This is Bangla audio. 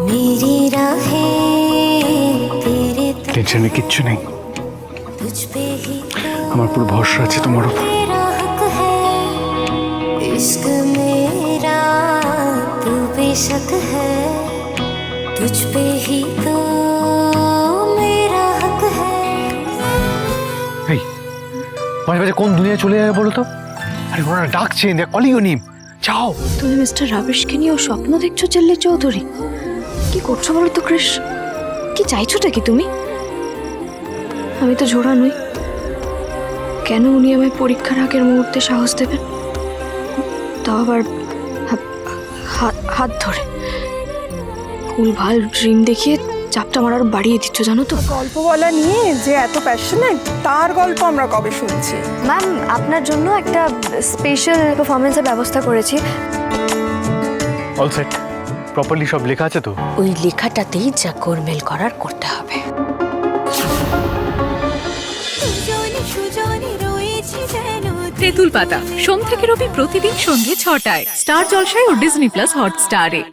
मेरी राहें तेरे तक টেনশনে কিচ্ছু নেই तुझ पे ही तो আমার পুরো ভরসা আছে তোমার উপর मेरा हक है इश्क मेरा तू बेशक है तुझ पे ही तो मेरा हक है এই মাঝে মাঝে কোন দুনিয়া চলে যাবে বলো তো আরে ওনারা ডাকছে দেখ কলিও নিম যাও তুমি মিস্টার রাবিশকে নিয়েও স্বপ্ন দেখছো চেল্লি চৌধুরী কি করছ বলো তো ক্রিস? কি চাইছোটা কি তুমি? আমি তো ঝোড়া নই। কেন উনি আমায় পরীক্ষার আগের মুহূর্তে সাহস দেবেন? তাও আবার হাত- হাত ধরে। ভুল ভালো ড্রিম দেখিয়ে চাপটা আমার আরও বাড়িয়ে দিচ্ছ জানো তো? গল্প বলা নিয়ে যে এত প্যাশনেট তার গল্প আমরা কবে শুনছি? ম্যাম আপনার জন্য একটা স্পেশাল পারফরমেন্সের ব্যবস্থা করেছি। অল সেট প্রপারলি সব লেখা আছে তো? ওই লেখাটাতেই যা গোলমেল করার করতে হবে। তেঁতুল পাতা সোম থেকে রবি প্রতিদিন সন্ধ্যে ছটায়। স্টার জলসায় ও ডিজনি প্লাস হটস্টারে।